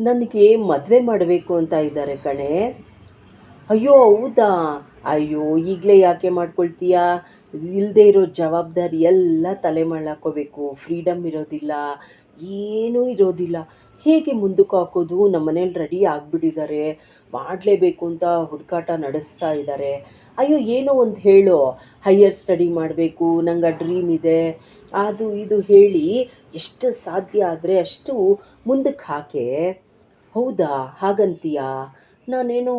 ನನಗೆ ಮದುವೆ ಮಾಡಬೇಕು ಅಂತ ಇದ್ದಾರೆ ಕಣೆ. ಅಯ್ಯೋ, ಹೌದಾ? ಅಯ್ಯೋ, ಈಗಲೇ ಯಾಕೆ ಮಾಡ್ಕೊಳ್ತೀಯಾ? ಇಲ್ಲದೆ ಇರೋ ಜವಾಬ್ದಾರಿ ಎಲ್ಲ ತಲೆ ಮೇಲೆ ಫ್ರೀಡಮ್ ಇರೋದಿಲ್ಲ. ಏನೂ ಇರೋದಿಲ್ಲ. ಹೇಗೆ ಮುಂದಕ್ಕೆ ಹಾಕೋದು? ನಮ್ಮ ಮನೇಲಿ ರೆಡಿ ಆಗಿಬಿಟ್ಟಿದ್ದಾರೆ. ಮಾಡಲೇಬೇಕು ಅಂತ ಹುಡುಕಾಟ ನಡೆಸ್ತಾ ಇದ್ದಾರೆ. ಅಯ್ಯೋ, ಏನೋ ಒಂದು ಹೇಳು. ಹೈಯರ್ ಸ್ಟಡಿ ಮಾಡಬೇಕು. ನಂಗೆ ಆ ಡ್ರೀಮ್ ಇದೆ. ಅದು ಇದು ಹೇಳಿ ಎಷ್ಟು ಸಾಧ್ಯ ಆದರೆ ಅಷ್ಟು ಮುಂದಕ್ಕೆ ಹಾಕೆ. ಹೌದಾ? ಹಾಗಂತೀಯಾ? ನಾನೇನೋ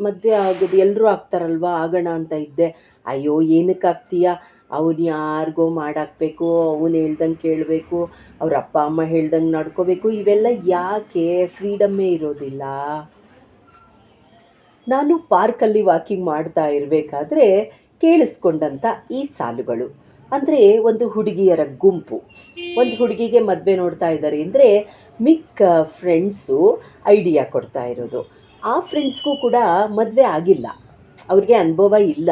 ಮದುವೆ ಆಗೋದು ಎಲ್ಲರೂ ಆಗ್ತಾರಲ್ವಾ? ಆಗೋಣ ಅಂತ ಇದ್ದೆ. ಅಯ್ಯೋ, ಏನಕ್ಕೆ ಆಗ್ತೀಯ? ಅವ್ನು ಯಾರಿಗೋ ಮಾಡಾಕಬೇಕು, ಅವ್ನು ಹೇಳ್ದಂಗೆ ಕೇಳಬೇಕು, ಅವ್ರ ಅಪ್ಪ, ಅಮ್ಮ ಹೇಳ್ದಂಗೆ ನಡ್ಕೋಬೇಕು. ಇವೆಲ್ಲ ಯಾಕೆ? ಫ್ರೀಡಮ್ಮೇ ಇರೋದಿಲ್ಲ. ನಾನು ಪಾರ್ಕಲ್ಲಿ ವಾಕಿಂಗ್ ಮಾಡ್ತಾ ಇರಬೇಕಾದ್ರೆ ಕೇಳಿಸ್ಕೊಂಡಂಥ ಈ ಸಾಲುಗಳು. ಅಂದರೆ ಒಂದು ಹುಡುಗಿಯರ ಗುಂಪು. ಒಂದು ಹುಡುಗಿಗೆ ಮದುವೆ ನೋಡ್ತಾ ಇದ್ದಾರೆ ಅಂದರೆ ಮಿಕ್ಕ ಫ್ರೆಂಡ್ಸು ಐಡಿಯಾ ಕೊಡ್ತಾ ಇರೋದು. ಆ ಫ್ರೆಂಡ್ಸ್ಗೂ ಕೂಡ ಮದುವೆ ಆಗಿಲ್ಲ. ಅವ್ರಿಗೆ ಅನುಭವ ಇಲ್ಲ.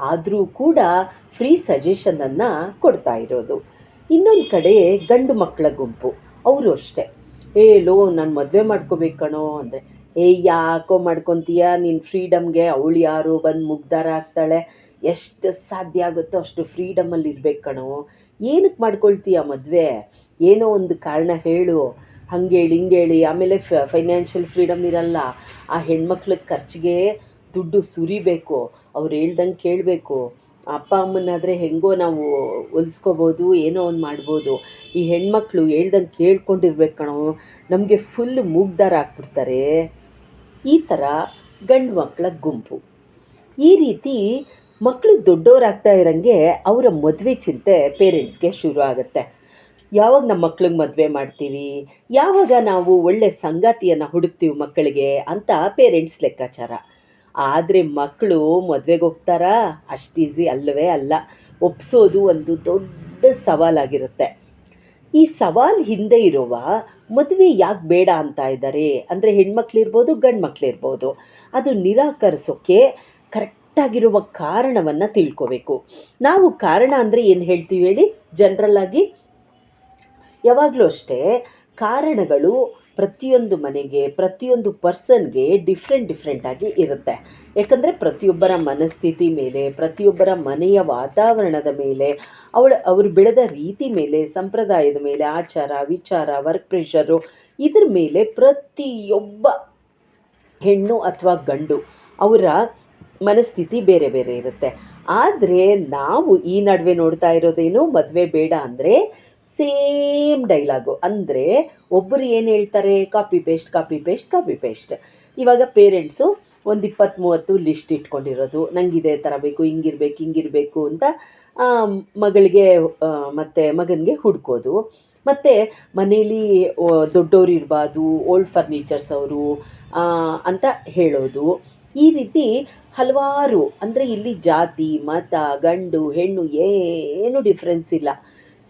ಆದರೂ ಕೂಡ ಫ್ರೀ ಸಜೆಷನನ್ನು ಕೊಡ್ತಾ ಇರೋದು. ಇನ್ನೊಂದು ಕಡೆ ಗಂಡು ಮಕ್ಕಳ ಗುಂಪು. ಅವರು ಅಷ್ಟೇ. ಏ, ಲೋ, ನಾನು ಮದುವೆ ಮಾಡ್ಕೋಬೇಕು ಕಣೋ. ಅಂದರೆ, ಏ, ಯಾಕೋ ಮಾಡ್ಕೊತೀಯ? ನಿನ್ನ ಫ್ರೀಡಮ್ಗೆ ಅವಳು ಯಾರು ಬಂದು ಮುಗ್ದಾರ ಆಗ್ತಾಳೆ. ಎಷ್ಟು ಸಾಧ್ಯ ಆಗುತ್ತೋ ಅಷ್ಟು ಫ್ರೀಡಮಲ್ಲಿ ಇರ್ಬೇಕು ಕಣೋ. ಏನಕ್ಕೆ ಮಾಡ್ಕೊಳ್ತೀಯ ಮದುವೆ? ಏನೋ ಒಂದು ಕಾರಣ ಹೇಳು. ಹಂಗೇಳಿ ಹಿಂಗೇಳಿ ಆಮೇಲೆ ಫೈನಾನ್ಷಿಯಲ್ ಫ್ರೀಡಮ್ ಇರಲ್ಲ. ಆ ಹೆಣ್ಮಕ್ಳ ಖರ್ಚಿಗೆ ದುಡ್ಡು ಸುರಿಬೇಕು. ಅವ್ರು ಹೇಳ್ದಂಗೆ ಕೇಳಬೇಕು. ಅಪ್ಪ ಅಮ್ಮನಾದರೆ ಹೆಂಗೋ ನಾವು ಹೊಲಿಸ್ಕೋಬೋದು, ಏನೋ ಒಂದು ಮಾಡ್ಬೋದು. ಈ ಹೆಣ್ಮಕ್ಳು ಹೇಳ್ದಂಗೆ ಕೇಳ್ಕೊಂಡಿರ್ಬೇಕು ಕಣೋ. ನಮಗೆ ಫುಲ್ ಮೂಗ್ದಾರ ಹಾಕ್ಬಿಡ್ತಾರೆ ಈ ಥರ ಗಂಡು ಮಕ್ಕಳ ಗುಂಪು. ಈ ರೀತಿ ಮಕ್ಕಳು ದೊಡ್ಡವರಾಗ್ತಾ ಇರೋಂಗೆ ಅವರ ಮದುವೆ ಚಿಂತೆ ಪೇರೆಂಟ್ಸ್ಗೆ ಶುರು ಆಗುತ್ತೆ ಯಾವಾಗ ನಮ್ಮ ಮಕ್ಳಿಗೆ ಮದುವೆ ಮಾಡ್ತೀವಿ? ಯಾವಾಗ ನಾವು ಒಳ್ಳೆ ಸಂಗಾತಿಯನ್ನು ಹುಡುಕ್ತೀವಿ ಮಕ್ಕಳಿಗೆ ಅಂತ ಪೇರೆಂಟ್ಸ್ ಲೆಕ್ಕಾಚಾರ. ಆದರೆ ಮಕ್ಕಳು ಮದುವೆಗೆ ಹೋಗ್ತಾರಾ? ಅಷ್ಟು ಈಸಿ ಅಲ್ಲವೇ ಅಲ್ಲ. ಒಪ್ಸೋದು ಒಂದು ದೊಡ್ಡ ಸವಾಲಾಗಿರುತ್ತೆ. ಈ ಸವಾಲು ಹಿಂದೆ ಇರುವ, ಮದುವೆ ಯಾಕೆ ಬೇಡ ಅಂತ ಇದ್ದಾರೆ ಅಂದರೆ ಹೆಣ್ಮಕ್ಳಿರ್ಬೋದು ಗಂಡು ಮಕ್ಳಿರ್ಬೋದು ಅದು ನಿರಾಕರಿಸೋಕ್ಕೆ ಕರೆಕ್ಟಾಗಿರುವ ಕಾರಣವನ್ನು ತಿಳ್ಕೋಬೇಕು. ನಾವು ಕಾರಣ ಅಂದರೆ ಏನು ಹೇಳ್ತೀವಿ ಹೇಳಿ? ಜನರಲ್ಲಾಗಿ ಯಾವಾಗಲೂ ಅಷ್ಟೇ ಕಾರಣಗಳು ಪ್ರತಿಯೊಂದು ಮನೆಗೆ, ಪ್ರತಿಯೊಂದು ಪರ್ಸನ್ಗೆ ಡಿಫ್ರೆಂಟ್ ಡಿಫ್ರೆಂಟಾಗಿ ಇರುತ್ತೆ. ಯಾಕಂದರೆ ಪ್ರತಿಯೊಬ್ಬರ ಮನಸ್ಥಿತಿ ಮೇಲೆ, ಪ್ರತಿಯೊಬ್ಬರ ಮನೆಯ ವಾತಾವರಣದ ಮೇಲೆ, ಅವಳು, ಅವರು ಬೆಳೆದ ರೀತಿ ಮೇಲೆ, ಸಂಪ್ರದಾಯದ ಮೇಲೆ, ಆಚಾರ, ವಿಚಾರ ವರ್ಕ್ ಪ್ರೆಷರು ಇದ್ರ ಮೇಲೆ ಪ್ರತಿಯೊಬ್ಬ ಹೆಣ್ಣು ಅಥವಾ ಗಂಡು ಅವರ ಮನಸ್ಥಿತಿ ಬೇರೆ ಬೇರೆ ಇರುತ್ತೆ. ಆದರೆ ನಾವು ಈ ನಡುವೆ ನೋಡ್ತಾ ಇರೋದೇನು ಮದುವೆ ಬೇಡ ಅಂದರೆ ಸೇಮ್ ಡೈಲಾಗು. ಅಂದರೆ ಒಬ್ಬರು ಏನು ಹೇಳ್ತಾರೆ? Copy paste copy paste copy paste ಇವಾಗ ಪೇರೆಂಟ್ಸು ಒಂದು ಇಪ್ಪತ್ತು ಮೂವತ್ತು ಲಿಸ್ಟ್ ಇಟ್ಕೊಂಡಿರೋದು. ನಂಗೆ ಇದೇ ಥರ ಬೇಕು, ಹಿಂಗಿರ್ಬೇಕು, ಹಿಂಗಿರಬೇಕು ಅಂತ ಮಗಳಿಗೆ ಮತ್ತು ಮಗನಿಗೆ ಹುಡ್ಕೋದು. ಮತ್ತು ಮನೇಲಿ ದೊಡ್ಡವ್ರು ಇರಬಾರ್ದು ಓಲ್ಡ್ ಫರ್ನಿಚರ್ಸ್ ಅವರು ಅಂತ ಹೇಳೋದು. ಈ ರೀತಿ ಹಲವಾರು, ಅಂದರೆ ಇಲ್ಲಿ ಜಾತಿ, ಮತ, ಗಂಡು, ಹೆಣ್ಣು ಏನು ಡಿಫ್ರೆನ್ಸ್ ಇಲ್ಲ.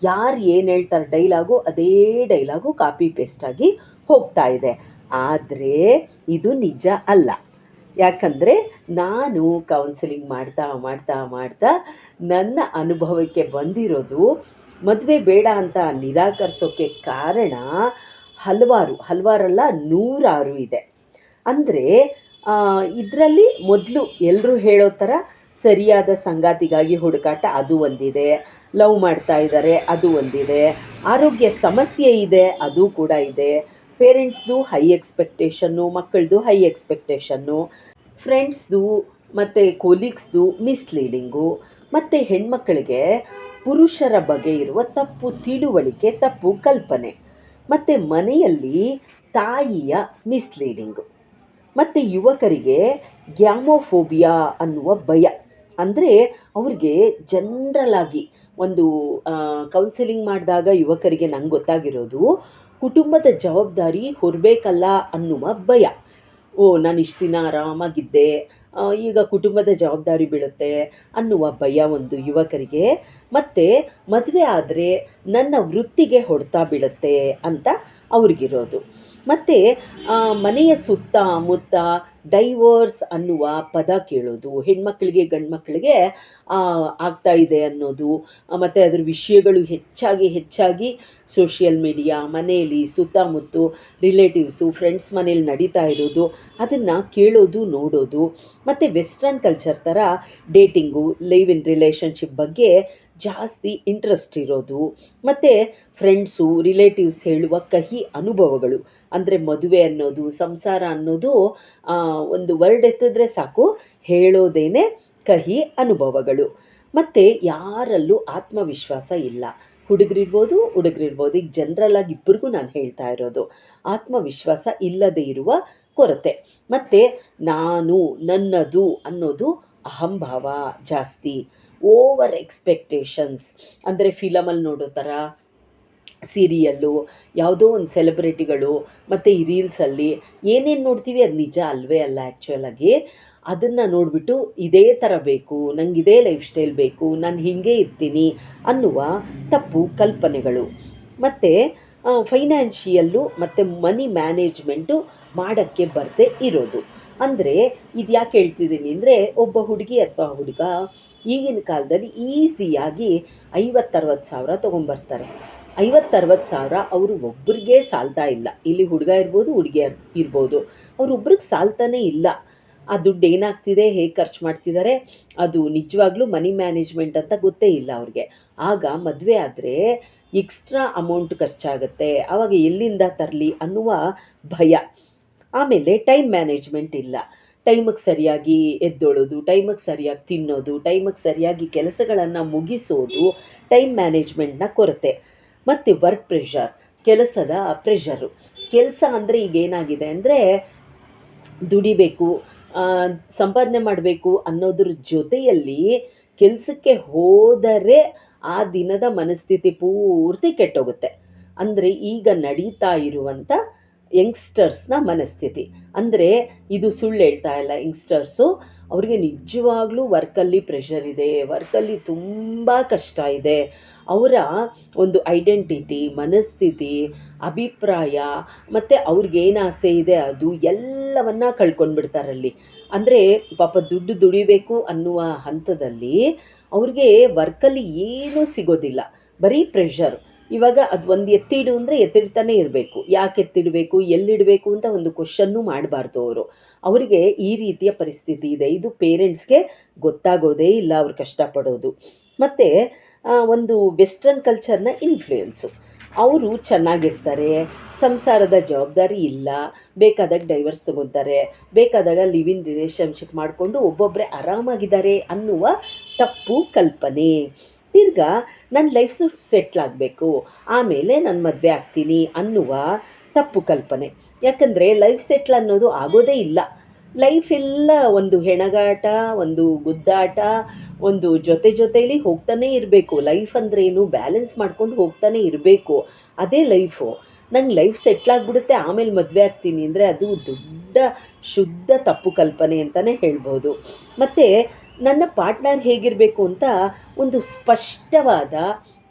ಯಾರು ಏನು ಹೇಳ್ತಾರೆ ಡೈಲಾಗು ಅದೇ ಡೈಲಾಗು ಕಾಪಿ ಪೇಸ್ಟಾಗಿ ಹೋಗ್ತಾ ಇದೆ. ಆದರೆ ಇದು ನಿಜ ಅಲ್ಲ. ಯಾಕಂದರೆ ನಾನು ಕೌನ್ಸಿಲಿಂಗ್ ಮಾಡ್ತಾ ಮಾಡ್ತಾ ಮಾಡ್ತಾ ನನ್ನ ಅನುಭವಕ್ಕೆ ಬಂದಿರೋದು ಮದುವೆ ಬೇಡ ಅಂತ ನಿರಾಕರಿಸೋಕ್ಕೆ ಕಾರಣ ಹಲವಾರು, ಹಲವಾರಲ್ಲ ನೂರಾರು ಇದೆ. ಅಂದರೆ ಇದರಲ್ಲಿ ಮೊದಲು ಎಲ್ಲರೂ ಹೇಳೋ ಥರ ಸರಿಯಾದ ಸಂಗಾತಿಗಾಗಿ ಹುಡುಕಾಟ ಅದು ಒಂದಿದೆ. ಲವ್ ಮಾಡ್ತಾ ಇದ್ದಾರೆ ಅದು ಒಂದಿದೆ. ಆರೋಗ್ಯ ಸಮಸ್ಯೆ ಇದೆ, ಅದು ಕೂಡ ಇದೆ. ಪೇರೆಂಟ್ಸ್ದು ಹೈ ಎಕ್ಸ್ಪೆಕ್ಟೇಷನ್ನು, ಮಕ್ಕಳದು ಹೈ ಎಕ್ಸ್ಪೆಕ್ಟೇಷನ್ನು, ಫ್ರೆಂಡ್ಸ್ದು ಮತ್ತು ಕೊಲೀಗ್ಸ್ದು ಮಿಸ್ಲೀಡಿಂಗು, ಮತ್ತು ಹೆಣ್ಮಕ್ಕಳಿಗೆ ಪುರುಷರ ಬಗ್ಗೆ ಇರುವ ತಪ್ಪು ತಿಳುವಳಿಕೆ, ತಪ್ಪು ಕಲ್ಪನೆ, ಮತ್ತು ಮನೆಯಲ್ಲಿ ತಾಯಿಯ ಮಿಸ್ಲೀಡಿಂಗು. ಮತ್ತು ಯುವಕರಿಗೆ ಗ್ಯಾಮೋಫೋಬಿಯಾ ಅನ್ನುವ ಭಯ. ಅಂದರೆ ಅವ್ರಿಗೆ ಜನ್ರಲಾಗಿ ಒಂದು ಕೌನ್ಸಿಲಿಂಗ್ ಮಾಡಿದಾಗ ಯುವಕರಿಗೆ ನಂಗೆ ಗೊತ್ತಾಗಿರೋದು, ಕುಟುಂಬದ ಜವಾಬ್ದಾರಿ ಹೊರಬೇಕಲ್ಲ ಅನ್ನುವ ಭಯ. ಓ, ನಾನು ಇಷ್ಟು ದಿನ ಆರಾಮಾಗಿದ್ದೆ ಈಗ ಕುಟುಂಬದ ಜವಾಬ್ದಾರಿ ಬೀಳುತ್ತೆ ಅನ್ನುವ ಭಯ ಒಂದು ಯುವಕರಿಗೆ. ಮತ್ತು ಮದುವೆ ಆದರೆ ನನ್ನ ವೃತ್ತಿಗೆ ಹೊಡೆತ ಬೀಳುತ್ತೆ ಅಂತ ಅವ್ರಿಗಿರೋದು. ಮತ್ತು ಮನೆಯ ಸುತ್ತ ಮುತ್ತ ಡೈವರ್ಸ್ ಅನ್ನುವ ಪದ ಕೇಳೋದು, ಹೆಣ್ಮಕ್ಳಿಗೆ ಗಂಡು ಮಕ್ಕಳಿಗೆ ಆಗ್ತಾ ಇದೆ ಅನ್ನೋದು ಮತ್ತು ಅದ್ರ ವಿಷಯಗಳು ಹೆಚ್ಚಾಗಿ ಹೆಚ್ಚಾಗಿ ಸೋಷಿಯಲ್ ಮೀಡಿಯಾ ಮನೆಯಲ್ಲಿ ಸುತ್ತಮುತ್ತು ರಿಲೇಟಿವ್ಸು ಫ್ರೆಂಡ್ಸ್ ಮನೇಲಿ ನಡೀತಾ ಇರೋದು, ಅದನ್ನು ಕೇಳೋದು, ನೋಡೋದು, ಮತ್ತು ವೆಸ್ಟರ್ನ್ ಕಲ್ಚರ್ ಥರ ಡೇಟಿಂಗು ಲೈವ್ ಇನ್ ರಿಲೇಷನ್ಶಿಪ್ ಬಗ್ಗೆ ಜಾಸ್ತಿ ಇಂಟ್ರೆಸ್ಟ್ ಇರೋದು. ಮತ್ತು ಫ್ರೆಂಡ್ಸು ರಿಲೇಟಿವ್ಸ್ ಹೇಳುವ ಕಹಿ ಅನುಭವಗಳು. ಅಂದರೆ ಮದುವೆ ಅನ್ನೋದು, ಸಂಸಾರ ಅನ್ನೋದು ಒಂದು ವರ್ಡ್ ಎತ್ತಿದ್ರೆ ಸಾಕು, ಹೇಳೋದೇನೆ ಕಹಿ ಅನುಭವಗಳು. ಮತ್ತು ಯಾರಲ್ಲೂ ಆತ್ಮವಿಶ್ವಾಸ ಇಲ್ಲ. ಹುಡುಗರಿರ್ಬೋದು ಹುಡುಗರಿರ್ಬೋದು, ಈಗ ಜನರಲ್ ಆಗಿ ಇಬ್ಬರಿಗೂ ನಾನು ಹೇಳ್ತಾ ಇರೋದು. ಆತ್ಮವಿಶ್ವಾಸ ಇಲ್ಲದೆ ಇರುವ ಕೊರತೆ. ಮತ್ತು ನಾನು ನನ್ನದು ಅನ್ನೋದು ಅಹಂಭಾವ ಜಾಸ್ತಿ. ಓವರ್ ಎಕ್ಸ್ಪೆಕ್ಟೇಷನ್ಸ್ ಅಂದರೆ ಫಿಲಮಲ್ಲಿ ನೋಡೋ ಥರ ಸೀರಿಯಲ್ಲು ಯಾವುದೋ ಒಂದು ಸೆಲೆಬ್ರಿಟಿಗಳು ಮತ್ತು ಈ ರೀಲ್ಸಲ್ಲಿ ಏನೇನು ನೋಡ್ತೀವಿ ಅದು ನಿಜ ಅಲ್ವೇ ಅಲ್ಲ ಆ್ಯಕ್ಚುಲಾಗಿ ಅದನ್ನು ನೋಡಿಬಿಟ್ಟು ಇದೇ ಥರ ಬೇಕು, ನಂಗೆ ಇದೇ ಲೈಫ್ ಸ್ಟೈಲ್ ಬೇಕು, ನಾನು ಹೀಗೆ ಇರ್ತೀನಿ ಅನ್ನುವ ತಪ್ಪು ಕಲ್ಪನೆಗಳು. ಮತ್ತು ಫೈನಾನ್ಷಿಯಲ್ಲು ಮತ್ತು ಮನಿ ಮ್ಯಾನೇಜ್ಮೆಂಟು ಮಾಡೋಕ್ಕೆ ಬರದೇ ಇರೋದು. ಅಂದರೆ ಇದು ಯಾಕೆ ಹೇಳ್ತಿದ್ದೀನಿ ಅಂದರೆ ಒಬ್ಬ ಹುಡುಗಿ ಅಥವಾ ಹುಡುಗ ಈಗಿನ ಕಾಲದಲ್ಲಿ ಈಸಿಯಾಗಿ ಐವತ್ತರವತ್ತು ಸಾವಿರ ತೊಗೊಂಬರ್ತಾರೆ. ಐವತ್ತರವತ್ತು ಸಾವಿರ ಅವರು ಒಬ್ಬರಿಗೆ ಸಾಲ್ತಾ ಇಲ್ಲ. ಇಲ್ಲಿ ಹುಡುಗ ಇರ್ಬೋದು, ಹುಡುಗಿ ಇರ್ಬೋದು. ಅವ್ರೊಬ್ರಿಗೆ ಸಾಲ್ತಾನೇ ಇಲ್ಲ. ಆ ದುಡ್ಡು ಏನಾಗ್ತಿದೆ, ಹೇಗೆ ಖರ್ಚು ಮಾಡ್ತಿದ್ದಾರೆ ಅದು ನಿಜವಾಗ್ಲೂ ಮನಿ ಮ್ಯಾನೇಜ್ಮೆಂಟ್ ಅಂತ ಗೊತ್ತೇ ಇಲ್ಲ ಅವ್ರಿಗೆ. ಆಗ ಮದುವೆ ಆದರೆ ಎಕ್ಸ್ಟ್ರಾ ಅಮೌಂಟ್ ಖರ್ಚಾಗುತ್ತೆ. ಆವಾಗ ಎಲ್ಲಿಂದ ತರಲಿ ಅನ್ನುವ ಭಯ. ಆಮೇಲೆ ಟೈಮ್ ಮ್ಯಾನೇಜ್ಮೆಂಟ್ ಇಲ್ಲ. ಟೈಮಿಗೆ ಸರಿಯಾಗಿ ಎದ್ದೊಳೋದು ಟೈಮಿಗೆ ಸರಿಯಾಗಿ ತಿನ್ನೋದು ಟೈಮಿಗೆ ಸರಿಯಾಗಿ ಕೆಲಸಗಳನ್ನು ಮುಗಿಸೋದು ಟೈಮ್ ಮ್ಯಾನೇಜ್ಮೆಂಟ್ನ ಕೊರತೆ. ಮತ್ತು ವರ್ಕ್ ಪ್ರೆಷರ್ ಕೆಲಸದ ಪ್ರೆಷರು ಕೆಲಸ ಅಂದರೆ ಈಗ ಏನಾಗಿದೆ ಅಂದರೆ ದುಡಿಬೇಕು ಸಂಪಾದನೆ ಮಾಡಬೇಕು ಅನ್ನೋದ್ರ ಜೊತೆಯಲ್ಲಿ ಕೆಲಸಕ್ಕೆ ಹೋದರೆ ಆ ದಿನದ ಮನಸ್ಥಿತಿ ಪೂರ್ತಿ ಕೆಟ್ಟೋಗುತ್ತೆ. ಅಂದರೆ ಈಗ ನಡೀತಾ ಇರುವಂಥ ಯಂಗ್ಸ್ಟರ್ಸ್ನ ಮನಸ್ಥಿತಿ. ಅಂದರೆ ಇದು ಸುಳ್ಳು ಹೇಳ್ತಾ ಇಲ್ಲ ಯಂಗ್ಸ್ಟರ್ಸು. ಅವ್ರಿಗೆ ನಿಜವಾಗ್ಲೂ ವರ್ಕಲ್ಲಿ ಪ್ರೆಷರ್ ಇದೆ, ವರ್ಕಲ್ಲಿ ತುಂಬ ಕಷ್ಟ ಇದೆ. ಅವರ ಒಂದು ಐಡೆಂಟಿಟಿ ಮನಸ್ಥಿತಿ, ಅಭಿಪ್ರಾಯ ಮತ್ತು ಅವ್ರಿಗೇನು ಆಸೆ ಇದೆ ಅದು ಎಲ್ಲವನ್ನು ಕಳ್ಕೊಂಡ್ಬಿಡ್ತಾರಲ್ಲಿ. ಅಂದರೆ ಪಾಪ ದುಡ್ಡು ದುಡಿಬೇಕು ಅನ್ನುವ ಹಂತದಲ್ಲಿ ಅವ್ರಿಗೆ ವರ್ಕಲ್ಲಿ ಏನೂ ಸಿಗೋದಿಲ್ಲ. ಬರೀ ಪ್ರೆಷರ್ ಇವಾಗ ಅದು ಒಂದು ಎತ್ತಿಡು ಅಂದರೆ ಎತ್ತಿಡ್ತಾನೆ ಇರಬೇಕು. ಯಾಕೆ ಎತ್ತಿಡಬೇಕು, ಎಲ್ಲಿಡಬೇಕು ಅಂತ ಒಂದು ಕ್ವಶನ್ನು ಮಾಡಬಾರ್ದು ಅವರು. ಅವರಿಗೆ ಈ ರೀತಿಯ ಪರಿಸ್ಥಿತಿ ಇದೆ. ಇದು ಪೇರೆಂಟ್ಸ್ಗೆ ಗೊತ್ತಾಗೋದೇ ಇಲ್ಲ ಅವ್ರು ಕಷ್ಟಪಡೋದು. ಮತ್ತು ಒಂದು ವೆಸ್ಟರ್ನ್ ಕಲ್ಚರ್ನ ಇನ್ಫ್ಲೂಯೆನ್ಸು ಅವರು ಚೆನ್ನಾಗಿರ್ತಾರೆ, ಸಂಸಾರದ ಜವಾಬ್ದಾರಿ ಇಲ್ಲ, ಬೇಕಾದಾಗ ಡೈವರ್ಸ್ ತಗೋತಾರೆ, ಬೇಕಾದಾಗ ಲಿವ್ ಇನ್ ರಿಲೇಷನ್ಶಿಪ್ ಮಾಡಿಕೊಂಡು ಒಬ್ಬೊಬ್ಬರೇ ಆರಾಮಾಗಿದ್ದಾರೆ ಅನ್ನುವ ತಪ್ಪು ಕಲ್ಪನೆ. ತಿರ್ಗಾ ನನ್ನ ಲೈಫ್ ಸೆಟ್ಲ್ ಆಗಬೇಕು. ಆಮೇಲೆ ನಾನು ಮದುವೆ ಆಗ್ತೀನಿ ಅನ್ನುವ ತಪ್ಪು ಕಲ್ಪನೆ. ಯಾಕಂದರೆ ಲೈಫ್ ಸೆಟ್ಲ್ ಅನ್ನೋದು ಆಗೋದೇ ಇಲ್ಲ. ಲೈಫ್ ಎಲ್ಲ ಒಂದು ಹೆಣಗಾಟ, ಒಂದು ಗುದ್ದಾಟ, ಒಂದು ಜೊತೆ ಜೊತೆಯಲ್ಲಿ ಹೋಗ್ತಾನೇ ಇರಬೇಕು. ಲೈಫ್ ಅಂದ್ರೇನು ಬ್ಯಾಲೆನ್ಸ್ ಮಾಡ್ಕೊಂಡು ಹೋಗ್ತಾನೆ ಇರಬೇಕು. ಅದೇ ಲೈಫು ನಂಗೆ ಲೈಫ್ ಸೆಟ್ಲ್ ಆಗಿಬಿಡುತ್ತೆ, ಆಮೇಲೆ ಮದುವೆ ಆಗ್ತೀನಿ ಅಂದರೆ ಅದು ದೊಡ್ಡ ಶುದ್ಧ ತಪ್ಪು ಕಲ್ಪನೆ ಅಂತಲೇ ಹೇಳ್ಬೋದು. ಮತ್ತು ನನ್ನ ಪಾರ್ಟ್ನರ್ ಹೇಗಿರಬೇಕು ಅಂತ ಒಂದು ಸ್ಪಷ್ಟವಾದ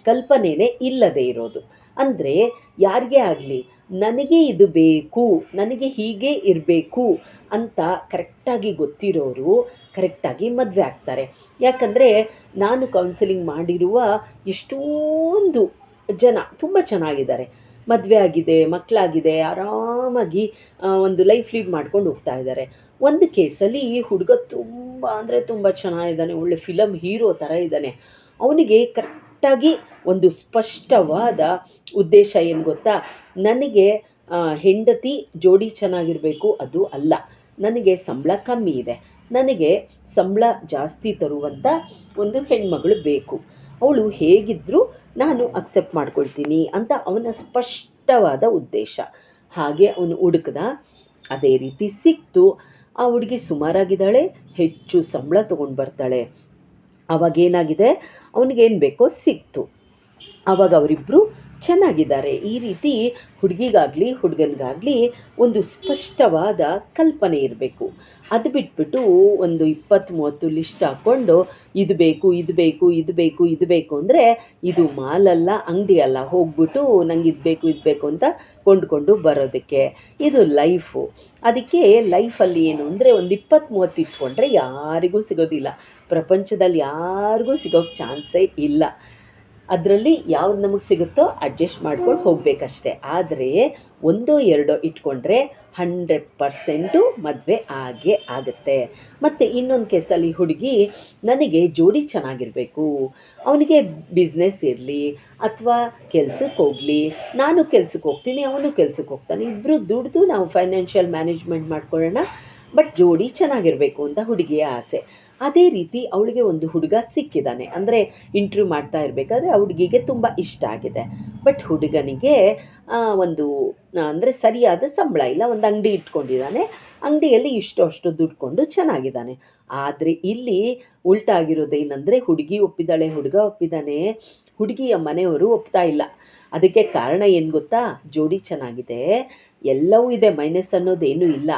ಕಲ್ಪನೆನೇ ಇಲ್ಲದೆ ಇರೋದು. ಅಂದರೆ ಯಾರಿಗೇ ಆಗಲಿ, ನನಗೆ ಇದು ಬೇಕು, ನನಗೆ ಹೀಗೆ ಇರಬೇಕು ಅಂತ ಕರೆಕ್ಟಾಗಿ ಗೊತ್ತಿರೋರು ಕರೆಕ್ಟಾಗಿ ಮದುವೆ ಆಗ್ತಾರೆ. ಯಾಕಂದರೆ ನಾನು ಕೌನ್ಸಿಲಿಂಗ್ ಮಾಡಿರುವ ಎಷ್ಟೊಂದು ಜನ ತುಂಬ ಚೆನ್ನಾಗಿದ್ದಾರೆ. ಮದುವೆ ಆಗಿದೆ ಮಕ್ಕಳಾಗಿದೆ ಆರಾಮಾಗಿ ಒಂದು ಲೈಫ್ ಲೀಡ್ ಮಾಡ್ಕೊಂಡು ಹೋಗ್ತಾ ಇದ್ದಾರೆ. ಒಂದು ಕೇಸಲ್ಲಿ ಈ ಹುಡುಗ ತುಂಬ ಅಂದರೆ ತುಂಬ ಚೆನ್ನಾಗಿದ್ದಾನೆ, ಒಳ್ಳೆ ಫಿಲಮ್ ಹೀರೋ ಥರ ಇದ್ದಾನೆ. ಅವನಿಗೆ ಕರೆಕ್ಟಾಗಿ ಒಂದು ಸ್ಪಷ್ಟವಾದ ಉದ್ದೇಶ ಏನು ಗೊತ್ತಾ? ನನಗೆ ಹೆಂಡತಿ ಜೋಡಿ ಚೆನ್ನಾಗಿರಬೇಕು, ಅದು ಅಲ್ಲ. ನನಗೆ ಸಂಬಳ ಕಮ್ಮಿ ಇದೆ. ನನಗೆ ಸಂಬಳ ಜಾಸ್ತಿ ತರುವಂಥ ಒಂದು ಹೆಣ್ಮಗಳು ಬೇಕು. ಅವಳು ಹೇಗಿದ್ದರೂ ನಾನು ಅಕ್ಸೆಪ್ಟ್ ಮಾಡ್ಕೊಳ್ತೀನಿ ಅಂತ ಅವನ ಸ್ಪಷ್ಟವಾದ ಉದ್ದೇಶ. ಹಾಗೆ ಅವನು ಹುಡುಕ್ದ. ಅದೇ ರೀತಿ ಸಿಕ್ತು. ಆ ಹುಡುಗಿ ಸುಮಾರಾಗಿದ್ದಾಳೆ, ಹೆಚ್ಚು ಸಂಬಳ ತೊಗೊಂಡು ಬರ್ತಾಳೆ. ಅವಾಗೇನಾಗಿದೆ? ಅವನಿಗೇನು ಬೇಕೋ ಸಿಕ್ತು. ಆವಾಗ ಅವರಿಬ್ಬರು ಚೆನ್ನಾಗಿದ್ದಾರೆ. ಈ ರೀತಿ ಹುಡುಗಿಗಾಗ್ಲಿ, ಹುಡುಗನಿಗಾಗಲಿ ಒಂದು ಸ್ಪಷ್ಟವಾದ ಕಲ್ಪನೆ ಇರಬೇಕು. ಅದು ಬಿಟ್ಬಿಟ್ಟು ಒಂದು ಇಪ್ಪತ್ತು ಮೂವತ್ತು ಲಿಸ್ಟ್ ಹಾಕ್ಕೊಂಡು ಇದು ಬೇಕು ಇದು ಬೇಕು ಇದು ಬೇಕು ಇದು ಬೇಕು ಅಂದರೆ ಇದು ಮಾಲಲ್ಲ, ಅಂಗಡಿ ಅಲ್ಲ, ಹೋಗ್ಬಿಟ್ಟು ನಂಗೆ ಇದು ಬೇಕು ಇದು ಬೇಕು ಅಂತ ಕೊಂಡ್ಕೊಂಡು ಬರೋದಕ್ಕೆ. ಇದು ಲೈಫು. ಅದಕ್ಕೆ ಲೈಫಲ್ಲಿ ಏನು ಅಂದರೆ ಒಂದು ಇಪ್ಪತ್ತು ಮೂವತ್ತು ಇಟ್ಕೊಂಡ್ರೆ ಯಾರಿಗೂ ಸಿಗೋದಿಲ್ಲ. ಪ್ರಪಂಚದಲ್ಲಿ ಯಾರಿಗೂ ಸಿಗೋಕ್ಕೆ ಚಾನ್ಸೇ ಇಲ್ಲ. ಅದರಲ್ಲಿ ಯಾವ್ದು ನಮಗೆ ಸಿಗುತ್ತೋ ಅಡ್ಜಸ್ಟ್ ಮಾಡ್ಕೊಂಡು ಹೋಗಬೇಕಷ್ಟೆ. ಆದರೆ ಒಂದೋ ಎರಡೋ ಇಟ್ಕೊಂಡ್ರೆ ಹಂಡ್ರೆಡ್ ಪರ್ಸೆಂಟು ಮದುವೆ ಆಗೇ ಆಗುತ್ತೆ. ಮತ್ತು ಇನ್ನೊಂದು ಕೇಸಲ್ಲಿ ಹುಡುಗಿ ನನಗೆ ಜೋಡಿ ಚೆನ್ನಾಗಿರಬೇಕು. ಅವನಿಗೆ ಬಿಸ್ನೆಸ್ ಇರಲಿ ಅಥವಾ ಕೆಲ್ಸಕ್ಕೆ ಹೋಗಲಿ. ನಾನು ಕೆಲ್ಸಕ್ಕೆ ಹೋಗ್ತೀನಿ ಅವನು ಕೆಲ್ಸಕ್ಕೆ ಹೋಗ್ತಾನೆ. ಇಬ್ಬರು ದುಡ್ದು ನಾವು ಫೈನಾನ್ಷಿಯಲ್ ಮ್ಯಾನೇಜ್ಮೆಂಟ್ ಮಾಡ್ಕೊಳ್ಳೋಣ ಬಟ್ ಜೋಡಿ ಚೆನ್ನಾಗಿರಬೇಕು ಅಂತ ಹುಡುಗಿಯ ಆಸೆ. ಅದೇ ರೀತಿ ಅವಳಿಗೆ ಒಂದು ಹುಡುಗ ಸಿಕ್ಕಿದ್ದಾನೆ. ಅಂದರೆ ಇಂಟ್ರ್ಯೂ ಮಾಡ್ತಾ ಇರಬೇಕಾದ್ರೆ ಆ ಹುಡುಗಿಗೆ ತುಂಬ ಇಷ್ಟ ಆಗಿದೆ. ಬಟ್ ಹುಡುಗನಿಗೆ ಒಂದು, ಅಂದರೆ ಸರಿಯಾದ ಸಂಬಳ ಇಲ್ಲ. ಒಂದು ಅಂಗಡಿ ಇಟ್ಕೊಂಡಿದ್ದಾನೆ. ಅಂಗಡಿಯಲ್ಲಿ ಇಷ್ಟು ಅಷ್ಟು ದುಡ್ಕೊಂಡು ಚೆನ್ನಾಗಿದ್ದಾನೆ. ಆದರೆ ಇಲ್ಲಿ ಉಲ್ಟಾಗಿರೋದೇನೆಂದರೆ ಹುಡುಗಿ ಒಪ್ಪಿದ್ದಾಳೆ, ಹುಡುಗ ಒಪ್ಪಿದ್ದಾನೆ. ಹುಡುಗಿಯ ಮನೆಯವರು ಒಪ್ತಾ ಇಲ್ಲ. ಅದಕ್ಕೆ ಕಾರಣ ಏನು ಗೊತ್ತಾ? ಜೋಡಿ ಚೆನ್ನಾಗಿದೆ. ಎಲ್ಲವೂ ಇದೆ. ಮೈನಸ್ ಅನ್ನೋದೇನೂ ಇಲ್ಲ.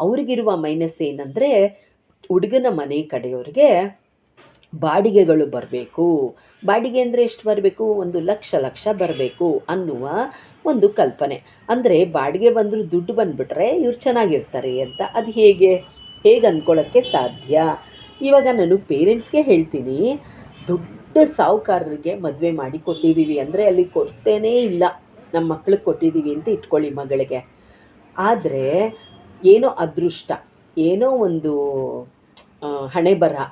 ಅವ್ರಿಗಿರುವ ಮೈನಸ್ ಏನಂದರೆ ಹುಡುಗನ ಮನೆ ಕಡೆಯವ್ರಿಗೆ ಬಾಡಿಗೆಗಳು ಬರಬೇಕು. ಬಾಡಿಗೆ ಅಂದರೆ ಎಷ್ಟು ಬರಬೇಕು? ಒಂದು ಲಕ್ಷ ಲಕ್ಷ ಬರಬೇಕು ಅನ್ನುವ ಒಂದು ಕಲ್ಪನೆ. ಅಂದರೆ ಬಾಡಿಗೆ ಬಂದರೂ ದುಡ್ಡು ಬಂದುಬಿಟ್ರೆ ಇವ್ರು ಚೆನ್ನಾಗಿರ್ತಾರೆ ಅಂತ. ಅದು ಹೇಗೆ? ಹೇಗೆ ಅಂದ್ಕೊಳ್ಳೋಕ್ಕೆ ಸಾಧ್ಯ? ಇವಾಗ ನಾನು ಪೇರೆಂಟ್ಸ್ಗೆ ಹೇಳ್ತೀನಿ, ದೊಡ್ಡ ಸಾಹುಕಾರರಿಗೆ ಮದುವೆ ಮಾಡಿ ಕೊಟ್ಟಿದ್ದೀವಿ ಅಂದರೆ ಅಲ್ಲಿ ಕೊಡ್ತೇನೇ ಇಲ್ಲ. ನಮ್ಮ ಮಕ್ಳಿಗೆ ಕೊಟ್ಟಿದ್ದೀವಿ ಅಂತ ಇಟ್ಕೊಳ್ಳಿ ಮಗಳಿಗೆ. ಆದರೆ ಏನೋ ಅದೃಷ್ಟ. ಏನೋ ಒಂದು ಹಣೆ ಬರಹ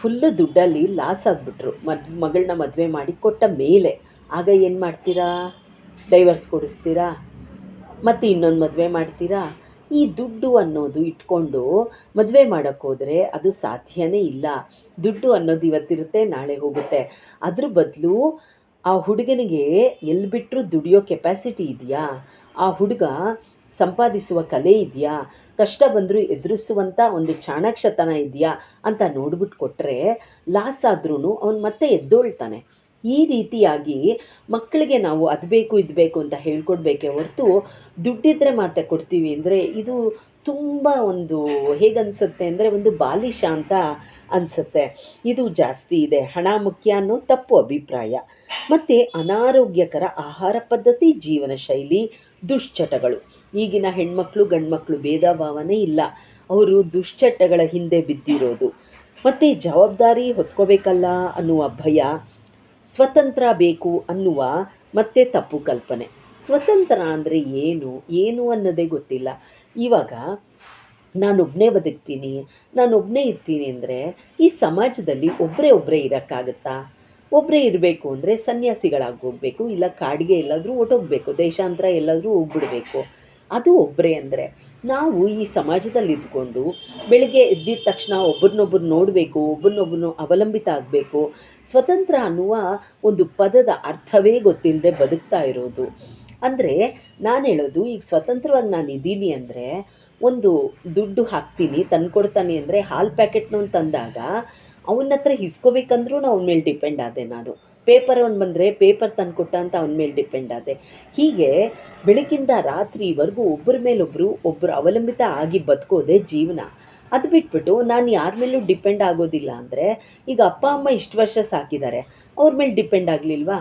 ಫುಲ್ಲು ದುಡ್ಡಲ್ಲಿ ಲಾಸ್ ಆಗಿಬಿಟ್ರು. ಮದ್ ಮಗಳನ್ನ ಮದುವೆ ಮಾಡಿ ಕೊಟ್ಟ ಮೇಲೆ. ಆಗ ಏನು ಮಾಡ್ತೀರಾ? ಡೈವರ್ಸ್ ಕೊಡಿಸ್ತೀರಾ? ಮತ್ತು ಇನ್ನೊಂದು ಮದುವೆ ಮಾಡ್ತೀರಾ? ಈ ದುಡ್ಡು ಅನ್ನೋದು ಇಟ್ಕೊಂಡು ಮದುವೆ ಮಾಡೋಕ್ಕೋದ್ರೆ ಅದು ಸಾಧ್ಯನೇ ಇಲ್ಲ. ದುಡ್ಡು ಅನ್ನೋದು ಇವತ್ತಿರುತ್ತೆ, ನಾಳೆ ಹೋಗುತ್ತೆ. ಅದ್ರ ಬದಲು ಆ ಹುಡುಗನಿಗೆ ಎಲ್ಲಿ ಬಿಟ್ಟರೂ ದುಡಿಯೋ ಕೆಪಾಸಿಟಿ ಇದೆಯಾ? ಆ ಹುಡುಗ ಸಂಪಾದಿಸುವ ಕಲೆ ಇದೆಯಾ? ಕಷ್ಟ ಬಂದರೂ ಎದುರಿಸುವಂಥ ಒಂದು ಚಾಣಾಕ್ಷತನ ಇದೆಯಾ? ಅಂತ ನೋಡ್ಬಿಟ್ಟು ಕೊಟ್ಟರೆ ಲಾಸ್ ಆದ್ರೂ ಅವನು ಮತ್ತೆ ಎದ್ದೋಳ್ತಾನೆ. ಈ ರೀತಿಯಾಗಿ ಮಕ್ಕಳಿಗೆ ನಾವು ಅದು ಬೇಕು, ಇದು ಬೇಕು ಅಂತ ಹೇಳ್ಕೊಡ್ಬೇಕೇ ಹೊರತು ದುಡ್ಡಿದ್ರೆ ಮಾತ್ರ ಕೊಡ್ತೀವಿ ಅಂದರೆ ಇದು ತುಂಬ ಒಂದು ಹೇಗನ್ಸುತ್ತೆ ಅಂದರೆ ಒಂದು ಬಾಲಿಶ ಅಂತ ಅನಿಸುತ್ತೆ. ಇದು ಜಾಸ್ತಿ ಇದೆ. ಹಣ ಮುಖ್ಯ ಅನ್ನೋ ತಪ್ಪು ಅಭಿಪ್ರಾಯ. ಮತ್ತು ಅನಾರೋಗ್ಯಕರ ಆಹಾರ ಪದ್ಧತಿ ಜೀವನ ಶೈಲಿ ದುಶ್ಚಟಗಳು. ಈಗಿನ ಹೆಣ್ಮಕ್ಳು, ಗಂಡ್ಮಕ್ಳು ಭೇದ ಭಾವನೆ ಇಲ್ಲ. ಅವರು ದುಶ್ಚಟಗಳ ಹಿಂದೆ ಬಿದ್ದಿರೋದು. ಮತ್ತು ಜವಾಬ್ದಾರಿ ಹೊತ್ಕೋಬೇಕಲ್ಲ ಅನ್ನುವ ಭಯ, ಸ್ವತಂತ್ರ ಬೇಕು ಅನ್ನುವ ಮತ್ತೆ ತಪ್ಪು ಕಲ್ಪನೆ. ಸ್ವತಂತ್ರ ಅಂದರೆ ಏನು ಏನು ಅನ್ನೋದೇ ಗೊತ್ತಿಲ್ಲ. ಇವಾಗ ನಾನೊಬ್ಬನೇ ಬದುಕ್ತೀನಿ ನಾನೊಬ್ಬನೇ ಇರ್ತೀನಿ ಅಂದರೆ ಈ ಸಮಾಜದಲ್ಲಿ ಒಬ್ಬರೇ ಒಬ್ಬರೇ ಇರೋಕ್ಕಾಗತ್ತಾ? ಒಬ್ಬರೇ ಇರಬೇಕು ಅಂದರೆ ಸನ್ಯಾಸಿಗಳಾಗಿ ಹೋಗಬೇಕು, ಇಲ್ಲ ಕಾಡಿಗೆ ಎಲ್ಲಾದರೂ ಹೊಟ್ಟೋಗ್ಬೇಕು ದೇಶಾಂತರ ಎಲ್ಲಾದರೂ ಹೋಗ್ಬಿಡ್ಬೇಕು. ಅದು ಒಬ್ಬರೇ ಅಂದರೆ ನಾವು ಈ ಸಮಾಜದಲ್ಲಿ ಇದ್ಕೊಂಡು ಬೆಳಿಗ್ಗೆ ಎದ್ದಿದ ತಕ್ಷಣ ಒಬ್ಬರನ್ನೊಬ್ಬರು ನೋಡಬೇಕು ಒಬ್ಬರನ್ನೊಬ್ಬರು ಅವಲಂಬಿತ ಆಗಬೇಕು, ಸ್ವತಂತ್ರ ಅನ್ನುವ ಒಂದು ಪದದ ಅರ್ಥವೇ ಗೊತ್ತಿಲ್ಲದೆ ಬದುಕ್ತಾ ಇರೋದು. ಅಂದರೆ ನಾನು ಹೇಳೋದು, ಈಗ ಸ್ವತಂತ್ರವಾಗಿ ನಾನು ಇದ್ದೀನಿ ಅಂದರೆ ಒಂದು ದುಡ್ಡು ಹಾಕ್ತೀನಿ ತಂದು ಕೊಡ್ತಾನೆ ಅಂದರೆ ಹಾಲು ಪ್ಯಾಕೆಟ್ನ ತಂದಾಗ ಅವನ ಹತ್ರ ಇಸ್ಕೋಬೇಕಂದ್ರೂ ಅವನ ಮೇಲೆ ಡಿಪೆಂಡ್ ಆದೆ ನಾನು. ಪೇಪರ್ ಅವ್ನು ಬಂದರೆ ಪೇಪರ್ ತಂದುಕೊಟ್ಟ ಅಂತ ಅವನ ಮೇಲೆ ಡಿಪೆಂಡ್ ಆದೆ. ಹೀಗೆ ಬೆಳಗಿಂದ ರಾತ್ರಿವರೆಗೂ ಒಬ್ಬರ ಮೇಲೊಬ್ಬರು ಒಬ್ಬರು ಅವಲಂಬಿತ ಆಗಿ ಬದುಕೋದೆ ಜೀವನ. ಅದು ಬಿಟ್ಬಿಟ್ಟು ನಾನು ಯಾರ ಮೇಲೂ ಡಿಪೆಂಡ್ ಆಗೋದಿಲ್ಲ ಅಂದರೆ ಈಗ ಅಪ್ಪ, ಅಮ್ಮ ಇಷ್ಟು ವರ್ಷ ಸಾಕಿದ್ದಾರೆ ಅವ್ರ ಮೇಲೆ ಡಿಪೆಂಡ್ ಆಗಲಿಲ್ವಾ?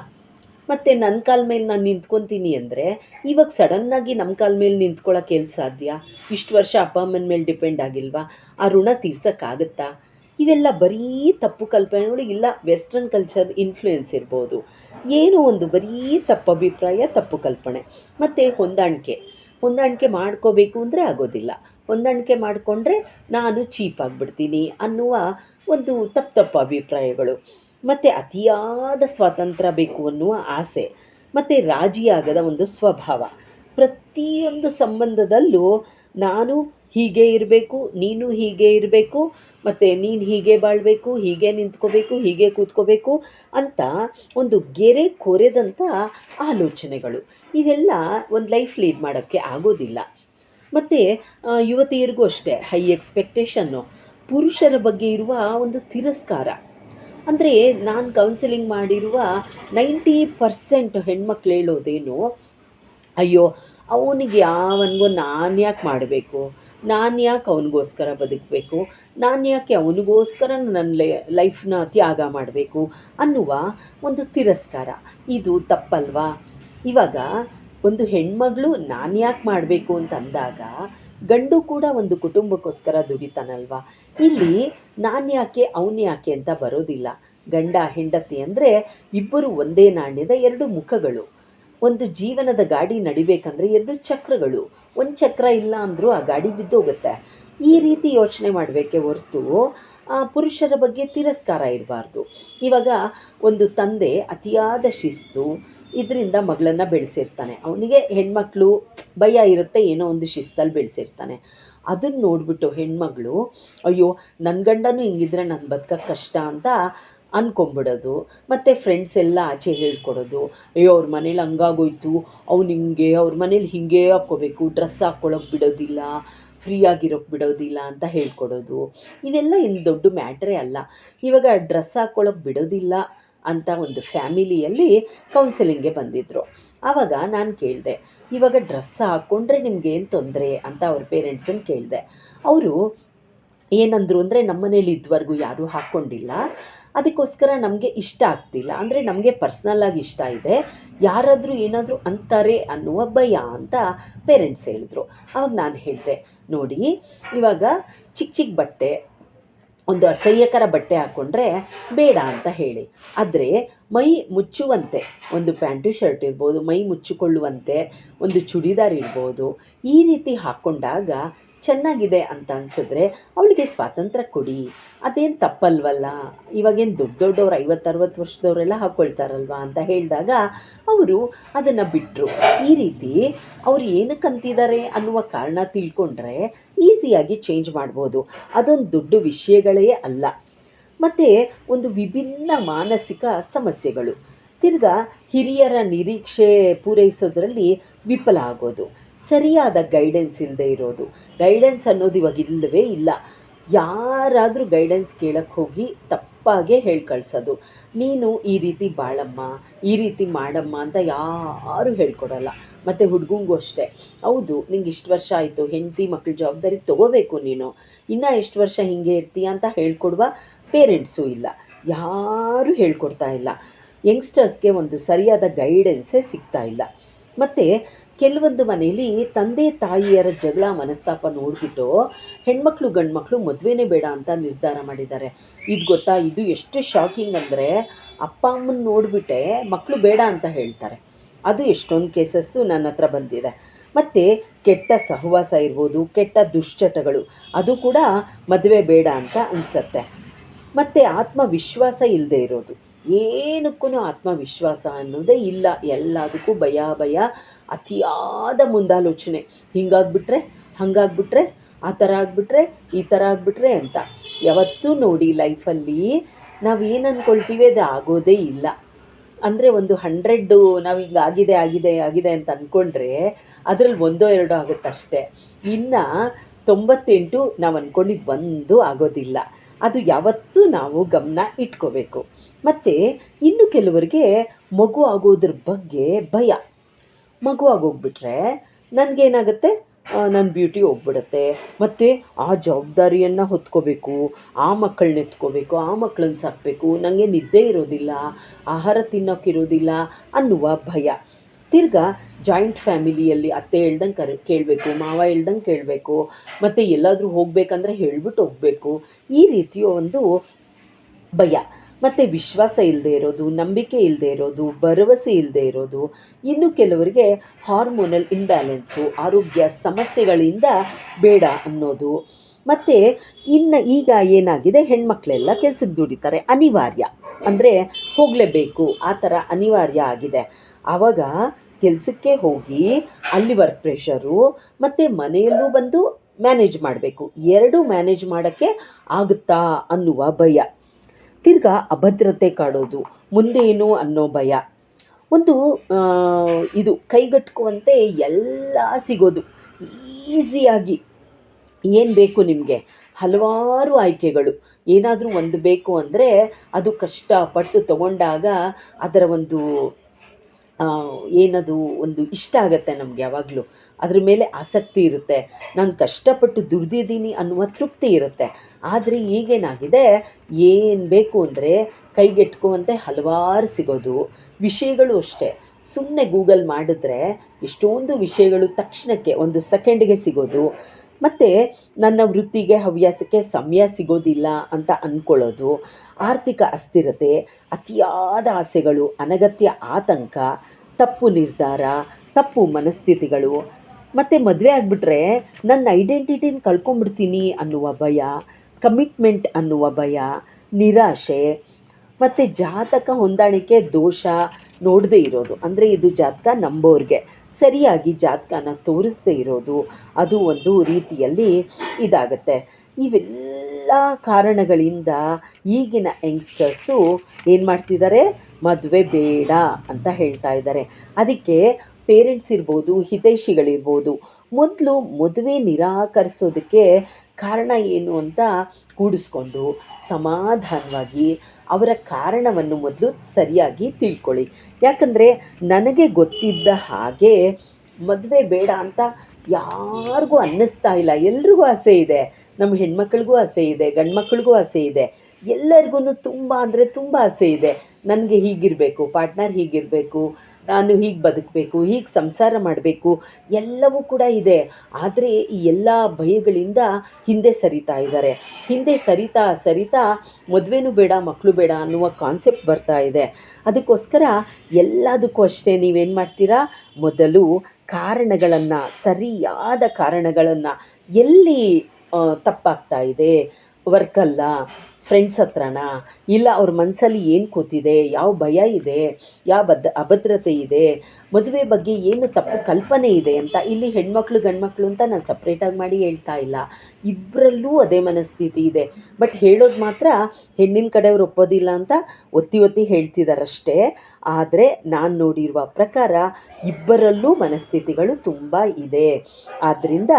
ಮತ್ತು ನನ್ನ ಕಾಲ ಮೇಲೆ ನಾನು ನಿಂತ್ಕೊತೀನಿ ಅಂದರೆ ಇವಾಗ ಸಡನ್ನಾಗಿ ನಮ್ಮ ಕಾಲ ಮೇಲೆ ನಿಂತ್ಕೊಳ್ಳೋಕೆ ಸಾಧ್ಯ? ಇಷ್ಟು ವರ್ಷ ಅಪ್ಪ, ಅಮ್ಮನ ಮೇಲೆ ಡಿಪೆಂಡ್ ಆಗಿಲ್ವಾ? ಆ ಋಣ ತೀರ್ಸೋಕ್ಕಾಗತ್ತಾ? ಇವೆಲ್ಲ ಬರೀ ತಪ್ಪು ಕಲ್ಪನೆಗಳು ಇಲ್ಲ ವೆಸ್ಟರ್ನ್ ಕಲ್ಚರ್ ಇನ್ಫ್ಲೂಯೆನ್ಸ್ ಇರ್ಬೋದು. ಏನೋ ಒಂದು ಬರೀ ತಪ್ಪು ಅಭಿಪ್ರಾಯ, ತಪ್ಪು ಕಲ್ಪನೆ. ಮತ್ತು ಹೊಂದಾಣಿಕೆ. ಹೊಂದಾಣಿಕೆ ಮಾಡ್ಕೋಬೇಕು ಅಂದರೆ ಆಗೋದಿಲ್ಲ. ಹೊಂದಾಣಿಕೆ ಮಾಡಿಕೊಂಡ್ರೆ ನಾನು ಚೀಪ್ ಆಗಿಬಿಡ್ತೀನಿ ಅನ್ನುವ ಒಂದು ತಪ್ಪು ತಪ್ಪು ಅಭಿಪ್ರಾಯಗಳು. ಮತ್ತು ಅತಿಯಾದ ಸ್ವಾತಂತ್ರ್ಯ ಬೇಕು ಅನ್ನುವ ಆಸೆ. ಮತ್ತು ರಾಜಿಯಾಗದ ಒಂದು ಸ್ವಭಾವ. ಪ್ರತಿಯೊಂದು ಸಂಬಂಧದಲ್ಲೂ ನಾನು ಹೀಗೆ ಇರಬೇಕು, ನೀನು ಹೀಗೆ ಇರಬೇಕು, ಮತ್ತು ನೀನು ಹೀಗೆ ಬಾಳಬೇಕು, ಹೀಗೆ ನಿಂತ್ಕೋಬೇಕು, ಹೀಗೆ ಕೂತ್ಕೋಬೇಕು ಅಂತ ಒಂದು ಗೆರೆ ಕೊರೆದಂಥ ಆಲೋಚನೆಗಳು. ಇವೆಲ್ಲ ಒಂದು ಲೈಫ್ ಲೀಡ್ ಮಾಡೋಕ್ಕೆ ಆಗೋದಿಲ್ಲ. ಮತ್ತು ಯುವತಿಯರಿಗೂ ಅಷ್ಟೇ, ಹೈ ಎಕ್ಸ್ಪೆಕ್ಟೇಷನ್ನು. ಪುರುಷರ ಬಗ್ಗೆ ಇರುವ ಒಂದು ತಿರಸ್ಕಾರ. ಅಂದರೆ ನಾನು ಕೌನ್ಸಿಲಿಂಗ್ ಮಾಡಿರುವ ನೈಂಟಿ ಪರ್ಸೆಂಟ್ ಹೆಣ್ಮಕ್ಳು ಹೇಳೋದೇನು, ಅಯ್ಯೋ, ಅವನಿಗೆ ಯಾವನಿಗೂ ನಾನು ಯಾಕೆ ಮಾಡಬೇಕು ನಾನು ಯಾಕೆ ಅವನಿಗೋಸ್ಕರ ಬದುಕಬೇಕು? ನಾನು ಯಾಕೆ ಅವನಿಗೋಸ್ಕರ ನನ್ನ ಲೈ, ಲೈಫ್ನ ತ್ಯಾಗ ಮಾಡಬೇಕು ಅನ್ನುವ ಒಂದು ತಿರಸ್ಕಾರ. ಇದು ತಪ್ಪಲ್ವಾ? ಇವಾಗ ಒಂದು ಹೆಣ್ಮಗಳು ನಾನು ಯಾಕೆ ಮಾಡಬೇಕು ಅಂತ ಅಂದಾಗ ಗಂಡು ಕೂಡ ಒಂದು ಕುಟುಂಬಕ್ಕೋಸ್ಕರ ದುಡಿತಾನಲ್ವಾ? ಇಲ್ಲಿ ನಾನು ಯಾಕೆ, ಅವನು ಯಾಕೆ ಅಂತ ಬರೋದಿಲ್ಲ. ಗಂಡ, ಹೆಂಡತಿ ಅಂದರೆ ಇಬ್ಬರು ಒಂದೇ ನಾಣ್ಯದ ಎರಡು ಮುಖಗಳು. ಒಂದು ಜೀವನದ ಗಾಡಿ ನಡಿಬೇಕಂದ್ರೆ ಎರಡು ಚಕ್ರಗಳು. ಒಂದು ಚಕ್ರ ಇಲ್ಲ ಅಂದರೂ ಆ ಗಾಡಿ ಬಿದ್ದೋಗುತ್ತೆ. ಈ ರೀತಿ ಯೋಚನೆ ಮಾಡಬೇಕೆ ಹೊರತು, ಆ ಪುರುಷರ ಬಗ್ಗೆ ತಿರಸ್ಕಾರ ಇರಬಾರ್ದು ಇವಾಗ ಒಂದು ತಂದೆ ಅತಿಯಾದ ಶಿಸ್ತು, ಇದರಿಂದ ಮಗಳನ್ನು ಬೆಳೆಸಿರ್ತಾನೆ. ಅವನಿಗೆ ಹೆಣ್ಮಕ್ಳು ಭಯ ಇರುತ್ತೆ, ಏನೋ ಒಂದು ಶಿಸ್ತಲ್ಲಿ ಬೆಳೆಸಿರ್ತಾನೆ. ಅದನ್ನು ನೋಡಿಬಿಟ್ಟು ಹೆಣ್ಮಗಳು, ಅಯ್ಯೋ ನನ್ನ ಗಂಡನೂ ಹಿಂಗಿದ್ರೆ ನನ್ನ ಬದುಕಕ್ಕೆ ಕಷ್ಟ ಅಂತ ಅನ್ಕೊಂಬಿಡೋದು ಮತ್ತು ಫ್ರೆಂಡ್ಸ್ ಎಲ್ಲ ಆಚೆ ಹೇಳ್ಕೊಡೋದು, ಅಯ್ಯೋ, ಅವ್ರ ಮನೇಲಿ ಹಂಗಾಗೋಯ್ತು, ಅವ್ನು ಹಿಂಗೆ, ಅವ್ರ ಮನೇಲಿ ಹೀಗೆ ಹಾಕ್ಕೋಬೇಕು ಡ್ರೆಸ್ ಹಾಕ್ಕೊಳಕ್ಕೆ ಬಿಡೋದಿಲ್ಲ ಫ್ರೀ ಆಗಿರೋಕ್ಕೆ ಬಿಡೋದಿಲ್ಲ ಅಂತ ಹೇಳ್ಕೊಡೋದು. ಇದೆಲ್ಲ ಏನು ದೊಡ್ಡ ಮ್ಯಾಟ್ರೇ ಅಲ್ಲ. ಇವಾಗ ಡ್ರೆಸ್ ಹಾಕ್ಕೊಳಕ್ಕೆ ಬಿಡೋದಿಲ್ಲ ಅಂತ ಒಂದು ಫ್ಯಾಮಿಲಿಯಲ್ಲಿ ಕೌನ್ಸಿಲಿಂಗ್ಗೆ ಬಂದಿದ್ದರು ಆವಾಗ ನಾನು ಕೇಳಿದೆ, ಇವಾಗ ಡ್ರೆಸ್ ಹಾಕ್ಕೊಂಡ್ರೆ ನಿಮ್ಗೆ ಏನು ತೊಂದರೆ? ಅಂತ ಅವ್ರ ಪೇರೆಂಟ್ಸನ್ನು ಕೇಳಿದೆ. ಅವರು ಏನಂದರು ಅಂದರೆ ನಮ್ಮ ಮನೇಲಿ ಇದುವರೆಗೂ ಯಾರೂ ಹಾಕ್ಕೊಂಡಿಲ್ಲ. ಅದಕ್ಕೋಸ್ಕರ ನಮಗೆ ಇಷ್ಟ ಆಗ್ತಿಲ್ಲ. ಅಂದರೆ ನಮಗೆ ಪರ್ಸ್ನಲ್ಲಾಗಿ ಇಷ್ಟ ಇದೆ. ಯಾರಾದರೂ ಏನಾದರೂ ಅಂತಾರೆ ಅನ್ನುವ ಭಯ ಅಂತ ಪೇರೆಂಟ್ಸ್ ಹೇಳಿದ್ರು. ಆವಾಗ ನಾನು ಹೇಳಿದೆ, ನೋಡಿ, ಇವಾಗ ಚಿಕ್ಕ ಚಿಕ್ಕ ಬಟ್ಟೆ, ಒಂದು ಅಸಹ್ಯಕರ ಬಟ್ಟೆ ಹಾಕ್ಕೊಂಡ್ರೆ ಬೇಡ ಅಂತ ಹೇಳಿ. ಆದರೆ ಮೈ ಮುಚ್ಚುವಂತೆ, ಒಂದು ಪ್ಯಾಂಟು, ಶರ್ಟ್ ಇರ್ಬೋದು, ಮೈ ಮುಚ್ಚಿಕೊಳ್ಳುವಂತೆ, ಒಂದು ಚೂಡಿದಾರ್ ಇರ್ಬೋದು, ಈ ರೀತಿ ಹಾಕ್ಕೊಂಡಾಗ ಚೆನ್ನಾಗಿದೆ ಅಂತ ಅನ್ಸಿದ್ರೆ ಅವಳಿಗೆ ಸ್ವಾತಂತ್ರ್ಯ ಕೊಡಿ. ಅದೇನು ತಪ್ಪಲ್ವಲ್ಲ? ಇವಾಗೇನು ದೊಡ್ಡ ದೊಡ್ಡವ್ರು ಐವತ್ತು ಅರವತ್ತು ವರ್ಷದವರೆಲ್ಲ ಹಾಕ್ಕೊಳ್ತಾರಲ್ವ ಅಂತ ಹೇಳಿದಾಗ ಅವರು ಅದನ್ನು ಬಿಟ್ಟರು ಈ ರೀತಿ ಅವ್ರು ಏನಕ್ಕೆ ಅಂತಿದ್ದಾರೆ ಅನ್ನುವ ಕಾರಣ ತಿಳ್ಕೊಂಡ್ರೆ ಈಸಿಯಾಗಿ ಚೇಂಜ್ ಮಾಡ್ಬೋದು. ಅದೊಂದು ದೊಡ್ಡ ವಿಷಯಗಳೇ ಅಲ್ಲ. ಮತ್ತು ಒಂದು ವಿಭಿನ್ನ ಮಾನಸಿಕ ಸಮಸ್ಯೆಗಳು. ತಿರ್ಗ ಹಿರಿಯರ ನಿರೀಕ್ಷೆ ಪೂರೈಸೋದ್ರಲ್ಲಿ ವಿಫಲ ಆಗೋದು. ಸರಿಯಾದ ಗೈಡೆನ್ಸ್ ಇಲ್ಲದೆ ಇರೋದು. ಗೈಡೆನ್ಸ್ ಅನ್ನೋದು ಇವಾಗ ಇಲ್ಲವೇ ಇಲ್ಲ. ಯಾರಾದರೂ ಗೈಡೆನ್ಸ್ ಕೇಳಕ್ಕೆ ಹೋಗಿ ತಪ್ಪಾಗೆ ಹೇಳಿ ಕಳಿಸೋದು ನೀನು ಈ ರೀತಿ ಬಾಳಮ್ಮ, ಈ ರೀತಿ ಮಾಡಮ್ಮ ಅಂತ ಯಾರೂ ಹೇಳ್ಕೊಡಲ್ಲ. ಮತ್ತು ಹುಡುಗಂಗೂ ಅಷ್ಟೇ. ಹೌದು, ನಿಂಗೆ ಇಷ್ಟು ವರ್ಷ ಆಯಿತು, ಹೆಂಡತಿ ಮಕ್ಕಳ ಜವಾಬ್ದಾರಿ ತೊಗೋಬೇಕು ನೀನು. ಇನ್ನೂ ಎಷ್ಟು ವರ್ಷ ಹೀಗೆ ಇರ್ತೀಯ ಅಂತ ಹೇಳ್ಕೊಡುವ ಪೇರೆಂಟ್ಸು ಇಲ್ಲ. ಯಾರೂ ಹೇಳ್ಕೊಡ್ತಾ ಇಲ್ಲ. ಯಂಗ್ಸ್ಟರ್ಸ್ಗೆ ಒಂದು ಸರಿಯಾದ ಗೈಡೆನ್ಸೇ ಸಿಗ್ತಾ ಇಲ್ಲ. ಮತ್ತು ಕೆಲವೊಂದು ಮನೇಲಿ ತಂದೆ ತಾಯಿಯರ ಜಗಳ ಮನಸ್ತಾಪ ನೋಡಿಬಿಟ್ಟು ಹೆಣ್ಮಕ್ಳು ಗಂಡ್ಮಕ್ಳು ಮದುವೆನೇ ಬೇಡ ಅಂತ ನಿರ್ಧಾರ ಮಾಡಿದ್ದಾರೆ. ಇದು ಗೊತ್ತಾ? ಇದು ಎಷ್ಟು ಶಾಕಿಂಗ್ ಅಂದರೆ ಅಪ್ಪ ಅಮ್ಮನ ನೋಡಿಬಿಟ್ಟೆ ಮಕ್ಕಳು ಬೇಡ ಅಂತ ಹೇಳ್ತಾರೆ. ಅದು ಎಷ್ಟೊಂದು ಕೇಸಸ್ಸು ನನ್ನ ಹತ್ರ ಬಂದಿದೆ. ಮತ್ತು ಕೆಟ್ಟ ಸಹವಾಸ ಇರ್ಬೋದು, ಕೆಟ್ಟ ದುಶ್ಚಟಗಳು, ಅದು ಕೂಡ ಮದುವೆ ಬೇಡ ಅಂತ ಅನಿಸತ್ತೆ. ಮತ್ತು ಆತ್ಮವಿಶ್ವಾಸ ಇಲ್ಲದೆ ಇರೋದು. ಏನಕ್ಕೂ ಆತ್ಮವಿಶ್ವಾಸ ಅನ್ನೋದೇ ಇಲ್ಲ. ಎಲ್ಲದಕ್ಕೂ ಭಯ ಭಯ. ಅತಿಯಾದ ಮುಂದಾಲೋಚನೆ. ಹಿಂಗಾಗ್ಬಿಟ್ರೆ, ಹಾಗಾಗ್ಬಿಟ್ರೆ, ಆ ಥರ ಆಗಿಬಿಟ್ರೆ, ಈ ಥರ ಆಗಿಬಿಟ್ರೆ ಅಂತ. ಯಾವತ್ತೂ ನೋಡಿ ಲೈಫಲ್ಲಿ ನಾವು ಏನು ಅಂದ್ಕೊಳ್ತೀವಿ ಅದು ಆಗೋದೇ ಇಲ್ಲ. ಅಂದರೆ ಒಂದು ಹಂಡ್ರೆಡ್ಡು ನಾವು ಹಿಂಗೆ ಆಗಿದೆ ಆಗಿದೆ ಆಗಿದೆ ಅಂತ ಅಂದ್ಕೊಂಡ್ರೆ ಅದರಲ್ಲಿ ಒಂದೋ ಎರಡೋ ಆಗುತ್ತಷ್ಟೇ ಇನ್ನು ತೊಂಬತ್ತೆಂಟು ನಾವು ಅಂದ್ಕೊಂಡಿದ್ದು ಒಂದು ಆಗೋದಿಲ್ಲ. ಅದು ಯಾವತ್ತೂ ನಾವು ಗಮನ ಇಟ್ಕೋಬೇಕು. ಮತ್ತು ಇನ್ನು ಕೆಲವರಿಗೆ ಮಗು ಆಗೋದ್ರ ಬಗ್ಗೆ ಭಯ. ಮಗು ಹೋಗ್ಬಿಟ್ರೆ ನನಗೇನಾಗುತ್ತೆ ನನ್ನ ಬ್ಯೂಟಿ ಹೋಗ್ಬಿಡುತ್ತೆ. ಮತ್ತು ಆ ಜವಾಬ್ದಾರಿಯನ್ನು ಹೊತ್ಕೋಬೇಕು, ಆ ಮಕ್ಕಳನ್ನ ಎತ್ಕೋಬೇಕು, ಆ ಮಕ್ಕಳನ್ನ ಸಾಕಬೇಕು. ನನಗೆ ನಿದ್ದೆ ಇರೋದಿಲ್ಲ, ಆಹಾರ ತಿನ್ನೋಕ್ಕಿರೋದಿಲ್ಲ ಅನ್ನುವ ಭಯ. ತಿರ್ಗ ಜಾಯಿಂಟ್ ಫ್ಯಾಮಿಲಿಯಲ್ಲಿ ಅತ್ತೆ ಹೇಳ್ದಂಗೆ ಕರೆ, ಕೇಳಬೇಕು, ಮಾವ ಹೇಳ್ದಂಗೆ ಕೇಳಬೇಕು, ಮತ್ತು ಎಲ್ಲಾದರೂ ಹೋಗಬೇಕಂದ್ರೆ ಹೇಳ್ಬಿಟ್ಟು ಹೋಗಬೇಕು. ಈ ರೀತಿಯ ಒಂದು ಭಯ. ಮತ್ತು ವಿಶ್ವಾಸ ಇಲ್ಲದೆ ಇರೋದು, ನಂಬಿಕೆ ಇಲ್ಲದೆ ಇರೋದು, ಭರವಸೆ ಇಲ್ಲದೆ ಇರೋದು, ಇನ್ನು ಕೆಲವರಿಗೆ ಹಾರ್ಮೋನಲ್ ಇಂಬ್ಯಾಲೆನ್ಸು ಆರೋಗ್ಯ ಸಮಸ್ಯೆಗಳಿಂದ ಬೇಡ ಅನ್ನೋದು. ಮತ್ತು ಇನ್ನು ಈಗ ಏನಾಗಿದೆ, ಹೆಣ್ಮಕ್ಳೆಲ್ಲ ಕೆಲ್ಸಕ್ಕೆ ದುಡಿತಾರೆ, ಅನಿವಾರ್ಯ. ಅಂದರೆ ಹೋಗಲೇಬೇಕು, ಆ ಥರ ಅನಿವಾರ್ಯ ಆಗಿದೆ. ಆವಾಗ ಕೆಲಸಕ್ಕೆ ಹೋಗಿ ಅಲ್ಲಿ ವರ್ಕ್ ಪ್ರೆಷರು ಮತ್ತು ಮನೆಯಲ್ಲೂ ಬಂದು ಮ್ಯಾನೇಜ್ ಮಾಡಬೇಕು. ಎರಡೂ ಮ್ಯಾನೇಜ್ ಮಾಡೋಕ್ಕೆ ಆಗುತ್ತಾ ಅನ್ನುವ ಭಯ. ತಿರ್ಗಾ ಅಭದ್ರತೆ ಕಾಡೋದು ಮುಂದೇನು ಅನ್ನೋ ಭಯ. ಒಂದು ಇದು ಕೈಗೆಟುಕುವಂತೆ ಎಲ್ಲ ಸಿಗೋದು. ಈಸಿಯಾಗಿ. ಏನು ಬೇಕು ನಿಮಗೆ? ಹಲವಾರು ಆಯ್ಕೆಗಳು. ಏನಾದರೂ ಒಂದು ಬೇಕು ಅಂದರೆ ಅದು ಕಷ್ಟಪಟ್ಟು ತಗೊಂಡಾಗ ಅದರ ಒಂದು ಏನದು ಒಂದು ಇಷ್ಟ ಆಗುತ್ತೆ ನಮ್ಗೆ ಯಾವಾಗಲೂ. ಅದ್ರ ಮೇಲೆ ಆಸಕ್ತಿ ಇರುತ್ತೆ. ನಾನು ಕಷ್ಟಪಟ್ಟು ದುಡ್ದಿದ್ದೀನಿ ಅನ್ನುವ ತೃಪ್ತಿ ಇರುತ್ತೆ. ಆದರೆ ಈಗೇನಾಗಿದೆ? ಏನು ಬೇಕು ಅಂದರೆ ಕೈಗೆಟ್ಕುವಂತೆ ಹಲವಾರು ಸಿಗೋದು. ವಿಷಯಗಳು ಅಷ್ಟೇ. ಸುಮ್ಮನೆ ಗೂಗಲ್ ಮಾಡಿದ್ರೆ ಎಷ್ಟೊಂದು ವಿಷಯಗಳು ತಕ್ಷಣಕ್ಕೆ ಒಂದು ಸೆಕೆಂಡ್ಗೆ ಸಿಗೋದು. ಮತ್ತು ನನ್ನ ವೃತ್ತಿಗೆ ಹವ್ಯಾಸಕ್ಕೆ ಸಮಯ ಸಿಗೋದಿಲ್ಲ ಅಂತ ಅಂದ್ಕೊಳ್ಳೋದು ಆರ್ಥಿಕ ಅಸ್ಥಿರತೆ, ಅತಿಯಾದ ಆಸೆಗಳು, ಅನಗತ್ಯ ಆತಂಕ, ತಪ್ಪು ನಿರ್ಧಾರ, ತಪ್ಪು ಮನಸ್ಥಿತಿಗಳು. ಮತ್ತು ಮದುವೆ ಆಗಿಬಿಟ್ರೆ ನನ್ನ ಐಡೆಂಟಿಟಿನ ಕಳ್ಕೊಂಬಿಡ್ತೀನಿ ಅನ್ನುವ ಭಯ, ಕಮಿಟ್ಮೆಂಟ್ ಅನ್ನುವ ಭಯ, ನಿರಾಶೆ, ಮತ್ತು ಜಾತಕ ಹೊಂದಾಣಿಕೆ ದೋಷ ನೋಡದೇ ಇರೋದು. ಅಂದರೆ ಇದು ಜಾತಕ ನಂಬೋರಿಗೆ. ಸರಿಯಾಗಿ ಜಾತಕನ ತೋರಿಸದೇ ಇರೋದು. ಅದು ಒಂದು ರೀತಿಯಲ್ಲಿ ಇದಾಗುತ್ತೆ. ಇವೆಲ್ಲ ಕಾರಣಗಳಿಂದ ಈಗಿನ ಯಂಗ್ಸ್ಟರ್ಸು ಏನು ಮಾಡ್ತಿದ್ದಾರೆ? ಮದುವೆ ಬೇಡ ಅಂತ ಹೇಳ್ತಾ ಇದ್ದಾರೆ. ಅದಕ್ಕೆ ಪೇರೆಂಟ್ಸ್ ಇರ್ಬೋದು, ಹಿತೈಷಿಗಳಿರ್ಬೋದು, ಮೊದಲು ಮದುವೆ ನಿರಾಕರಿಸೋದಕ್ಕೆ ಕಾರಣ ಏನು ಅಂತ ಕೂಡಿಸ್ಕೊಂಡು ಸಮಾಧಾನವಾಗಿ ಅವರ ಕಾರಣವನ್ನು ಮೊದಲು ಸರಿಯಾಗಿ ತಿಳ್ಕೊಳ್ಳಿ. ಯಾಕಂದರೆ ನನಗೆ ಗೊತ್ತಿದ್ದ ಹಾಗೆ ಮದುವೆ ಬೇಡ ಅಂತ ಯಾರಿಗೂ ಅನ್ನಿಸ್ತಾ ಇಲ್ಲ. ಎಲ್ರಿಗೂ ಆಸೆ ಇದೆ. ನಮ್ಮ ಹೆಣ್ಮಕ್ಳಿಗೂ ಆಸೆ ಇದೆ ಗಂಡು ಮಕ್ಳಿಗೂ ಆಸೆ ಇದೆ. ಎಲ್ಲರಿಗೂ ತುಂಬ ಅಂದರೆ ತುಂಬ ಆಸೆ ಇದೆ. ನನಗೆ ಹೀಗಿರಬೇಕು, ಪಾರ್ಟ್ನರ್ ಹೀಗಿರಬೇಕು, ನಾನು ಹೀಗೆ ಬದುಕಬೇಕು, ಹೀಗೆ ಸಂಸಾರ ಮಾಡಬೇಕು, ಎಲ್ಲವೂ ಕೂಡ ಇದೆ. ಆದರೆ ಈ ಎಲ್ಲ ಭಯಗಳಿಂದ ಹಿಂದೆ ಸರಿತಾ ಇದ್ದಾರೆ. ಹಿಂದೆ ಸರಿತಾ ಸರಿತಾ ಮದುವೆನೂ ಬೇಡ ಮಕ್ಕಳು ಬೇಡ ಅನ್ನುವ ಕಾನ್ಸೆಪ್ಟ್ ಬರ್ತಾ ಇದೆ. ಅದಕ್ಕೋಸ್ಕರ ಎಲ್ಲದಕ್ಕೂ ಅಷ್ಟೇ ನೀವೇನು ಮಾಡ್ತೀರಾ? ಮೊದಲು ಕಾರಣಗಳನ್ನು, ಸರಿಯಾದ ಕಾರಣಗಳನ್ನು ಎಲ್ಲಿ ತಪ್ಪಾಗ್ತಾ ಇದೆ. ವರ್ಕಲ್ಲ ಫ್ರೆಂಡ್ಸ್ ಹತ್ರನಾ? ಇಲ್ಲ, ಅವ್ರ ಮನಸ್ಸಲ್ಲಿ ಏನು ಕೂತಿದೆ? ಯಾವ ಭಯ ಇದೆ? ಯಾವ ಬದ್ ಅಭದ್ರತೆ ಇದೆ? ಮದುವೆ ಬಗ್ಗೆ ಏನು ತಪ್ಪು ಕಲ್ಪನೆ ಇದೆ ಅಂತ ಇಲ್ಲಿ ಹೆಣ್ಮಕ್ಳು, ಗಂಡ್ಮಕ್ಳು ಅಂತ ನಾನು ಸಪ್ರೇಟಾಗಿ ಮಾಡಿ ಹೇಳ್ತಾ ಇಲ್ಲ. ಇಬ್ಬರಲ್ಲೂ ಅದೇ ಮನಸ್ಥಿತಿ ಇದೆ. ಬಟ್ ಹೇಳೋದು ಮಾತ್ರ ಹೆಣ್ಣಿನ ಕಡೆಯವ್ರು ಒಪ್ಪೋದಿಲ್ಲ ಅಂತ ಒತ್ತಿ ಒತ್ತಿ ಹೇಳ್ತಿದ್ದಾರಷ್ಟೇ ಆದರೆ ನಾನು ನೋಡಿರುವ ಪ್ರಕಾರ ಇಬ್ಬರಲ್ಲೂ ಮನಸ್ಥಿತಿಗಳು ತುಂಬ ಇದೆ. ಆದ್ದರಿಂದ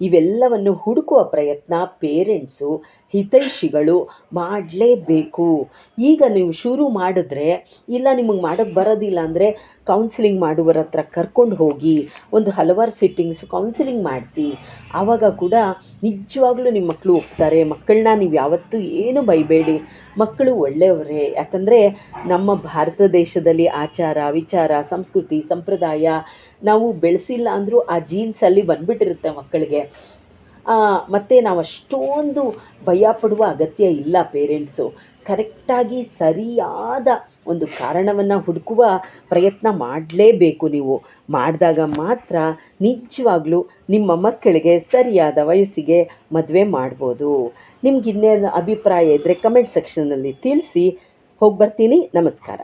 ಇವೆಲ್ಲವನ್ನು ಹುಡುಕುವ ಪ್ರಯತ್ನ ಪೇರೆಂಟ್ಸು, ಹಿತೈಷಿಗಳು ಮಾಡಲೇಬೇಕು. ಈಗ ನೀವು ಶುರು ಮಾಡಿದ್ರೆ, ಇಲ್ಲ ನಿಮಗೆ ಮಾಡೋಕ್ಕೆ ಬರೋದಿಲ್ಲ ಅಂದರೆ ಕೌನ್ಸಿಲಿಂಗ್ ಮಾಡುವರ ಹತ್ರ ಕರ್ಕೊಂಡು ಹೋಗಿ, ಒಂದು ಹಲವಾರು ಸಿಟ್ಟಿಂಗ್ಸ್ ಕೌನ್ಸಿಲಿಂಗ್ ಮಾಡಿಸಿ, ಆವಾಗ ಕೂಡ ನಿಜವಾಗ್ಲೂ ನಿಮ್ಮ ಮಕ್ಕಳು ಒಪ್ತಾರೆ. ಮಕ್ಕಳನ್ನ ನೀವು ಯಾವತ್ತೂ ಏನು ಬೈಬೇಡಿ. ಮಕ್ಕಳು ಒಳ್ಳೆಯವರೇ. ಯಾಕಂದರೆ ನಮ್ಮ ಭಾರತ ದೇಶದಲ್ಲಿ ಆಚಾರ, ವಿಚಾರ, ಸಂಸ್ಕೃತಿ, ಸಂಪ್ರದಾಯ ನಾವು ಬೆಳೆಸಿಲ್ಲ ಅಂದರೂ ಆ ಜೀನ್ಸಲ್ಲಿ ಬಂದುಬಿಟ್ಟಿರುತ್ತೆ ಮಕ್ಕಳಿಗೆ. ಮತ್ತು ನಾವು ಅಷ್ಟೊಂದು ಭಯ ಪಡುವ ಅಗತ್ಯ ಇಲ್ಲ ಪೇರೆಂಟ್ಸು ಕರೆಕ್ಟಾಗಿ ಸರಿಯಾದ ಒಂದು ಕಾರಣವನ್ನು ಹುಡುಕುವ ಪ್ರಯತ್ನ ಮಾಡಲೇಬೇಕು ನೀವು. ಮಾಡಿದಾಗ ಮಾತ್ರ ನಿಜವಾಗ್ಲೂ ನಿಮ್ಮ ಮಕ್ಕಳಿಗೆ ಸರಿಯಾದ ವಯಸ್ಸಿಗೆ ಮದುವೆ ಮಾಡ್ಬೋದು. ನಿಮ್ಗೆ ಇನ್ನೇನು ಅಭಿಪ್ರಾಯ ಇದ್ದರೆ ಕಮೆಂಟ್ ಸೆಕ್ಷನ್ನಲ್ಲಿ ತಿಳಿಸಿ. ಹೋಗಿ ಬರ್ತೀನಿ. ನಮಸ್ಕಾರ.